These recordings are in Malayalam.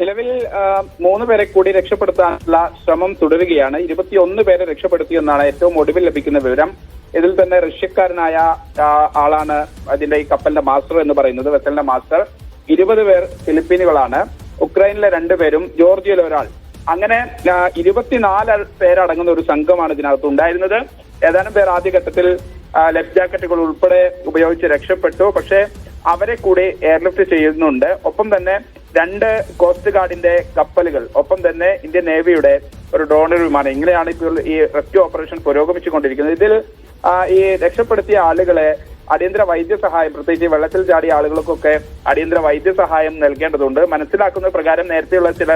നിലവിൽ മൂന്ന് പേരെ കൂടി രക്ഷപ്പെടുത്താനുള്ള ശ്രമം തുടരുകയാണ്. ഇരുപത്തിയൊന്ന് പേരെ രക്ഷപ്പെടുത്തിയെന്നാണ് ഏറ്റവും ഒടുവിൽ ലഭിക്കുന്ന വിവരം. ഇതിൽ തന്നെ റഷ്യക്കാരനായ ആളാണ് അതിന്റെ ഈ കപ്പലിന്റെ മാസ്റ്റർ എന്ന് പറയുന്നത് വെസലിന്റെ മാസ്റ്റർ. ഇരുപത് പേർ ഫിലിപ്പീനുകളാണ്. ഉക്രൈനിലെ രണ്ടുപേരും ജോർജിയയിലെ ഒരാൾ. അങ്ങനെ ഇരുപത്തിനാല് പേരടങ്ങുന്ന ഒരു സംഘമാണ് ഇതിനകത്ത് ഉണ്ടായിരുന്നത്. ഏതാനും പേർ ആദ്യഘട്ടത്തിൽ ലൈഫ് ജാക്കറ്റുകൾ ഉൾപ്പെടെ ഉപയോഗിച്ച് രക്ഷപ്പെട്ടു. പക്ഷേ അവരെ കൂടി എയർലിഫ്റ്റ് ചെയ്യുന്നുണ്ട്. ഒപ്പം തന്നെ രണ്ട് കോസ്റ്റ് ഗാർഡിന്റെ കപ്പലുകൾ ഒപ്പം തന്നെ ഇന്ത്യൻ നേവിയുടെ ഒരു ഡ്രോണർ വിമാനം. ഇങ്ങനെയാണ് ഇപ്പോൾ ഈ റെസ്ക്യൂ ഓപ്പറേഷൻ പുരോഗമിച്ചുകൊണ്ടിരിക്കുന്നത്. ഇതിൽ ഈ രക്ഷപ്പെടുത്തിയ ആളുകളെ അടിയന്തര വൈദ്യസഹായം പ്രത്യേകിച്ച് വെള്ളത്തിൽ ചാടിയ ആളുകൾക്കൊക്കെ അടിയന്തര വൈദ്യസഹായം നൽകേണ്ടതുണ്ട്. മനസ്സിലാക്കുന്ന പ്രകാരം നേരത്തെയുള്ള ചില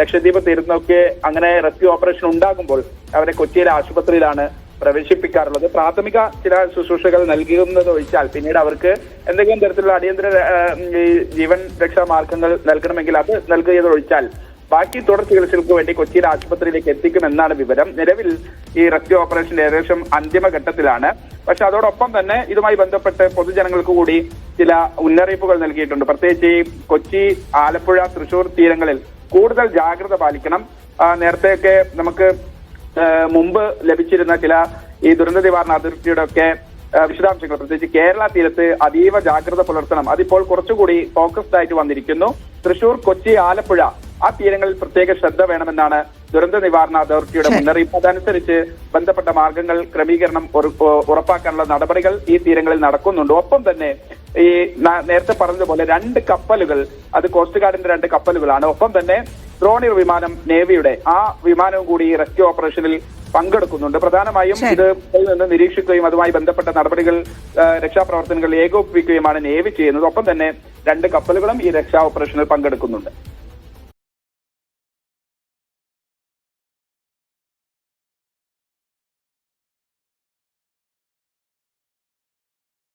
ലക്ഷദ്വീപ് തീരുന്നൊക്കെ അങ്ങനെ റെസ്ക്യൂ ഓപ്പറേഷൻ ഉണ്ടാകുമ്പോൾ അവരെ കൊച്ചിയിലെ ആശുപത്രിയിലാണ് പ്രവേശിപ്പിക്കാറുള്ളത്. പ്രാഥമിക ചില ശുശ്രൂഷകൾ നൽകുന്നത് ഒഴിച്ചാൽ പിന്നീട് അവർക്ക് എന്തെങ്കിലും തരത്തിലുള്ള അടിയന്തര ജീവൻ രക്ഷാ മാർഗങ്ങൾ നൽകണമെങ്കിൽ അത് നൽകിയത് ഒഴിച്ചാൽ ബാക്കി തുടർ ചികിത്സകൾക്ക് വേണ്ടി കൊച്ചിയിലെ ആശുപത്രിയിലേക്ക് എത്തിക്കുമെന്നാണ് വിവരം. നിലവിൽ ഈ റെസ്ക്യൂ ഓപ്പറേഷൻ ഏകദേശം അന്തിമഘട്ടത്തിലാണ് പക്ഷെ അതോടൊപ്പം തന്നെ ഇതുമായി ബന്ധപ്പെട്ട് പൊതുജനങ്ങൾക്ക് കൂടി ചില മുന്നറിയിപ്പുകൾ നൽകിയിട്ടുണ്ട്. പ്രത്യേകിച്ച് ഈ കൊച്ചി ആലപ്പുഴ തൃശൂർ തീരങ്ങളിൽ കൂടുതൽ ജാഗ്രത പാലിക്കണം. നേരത്തെയൊക്കെ നമുക്ക് മുമ്പ് ലഭിച്ചിരുന്ന ചില ഈ ദുരന്ത നിവാരണ അതോറിറ്റിയുടെ ഒക്കെ വിശദാംശങ്ങൾ. പ്രത്യേകിച്ച് കേരള തീരത്ത് അതീവ ജാഗ്രത പുലർത്തണം. അതിപ്പോൾ കുറച്ചുകൂടി ഫോക്കസ്ഡ് ആയിട്ട് വന്നിരിക്കുന്നു. തൃശൂർ കൊച്ചി ആലപ്പുഴ ആ തീരങ്ങളിൽ പ്രത്യേക ശ്രദ്ധ വേണമെന്നാണ് ദുരന്ത നിവാരണ അതോറിറ്റിയുടെ മുന്നറിയിപ്പ്. അതനുസരിച്ച് ബന്ധപ്പെട്ട മാർഗങ്ങൾ ക്രമീകരണം ഉറപ്പാക്കാനുള്ള നടപടികൾ ഈ തീരങ്ങളിൽ നടക്കുന്നുണ്ട്. ഒപ്പം തന്നെ ഈ നേരത്തെ പറഞ്ഞതുപോലെ രണ്ട് കപ്പലുകൾ അത് കോസ്റ്റ് ഗാർഡിന്റെ രണ്ട് കപ്പലുകളാണ്. ഒപ്പം തന്നെ ഡ്രോണിയർ വിമാനം നേവിയുടെ ആ വിമാനവും കൂടി റെസ്ക്യൂ ഓപ്പറേഷനിൽ പങ്കെടുക്കുന്നുണ്ട്. പ്രധാനമായും ഇത് നിന്ന് നിരീക്ഷിക്കുകയും അതുമായി ബന്ധപ്പെട്ട നടപടികൾ രക്ഷാപ്രവർത്തനങ്ങൾ ഏകോപിപ്പിക്കുകയുമാണ് നേവി ചെയ്യുന്നത്. ഒപ്പം തന്നെ രണ്ട് കപ്പലുകളും ഈ രക്ഷാ ഓപ്പറേഷനിൽ പങ്കെടുക്കുന്നുണ്ട്.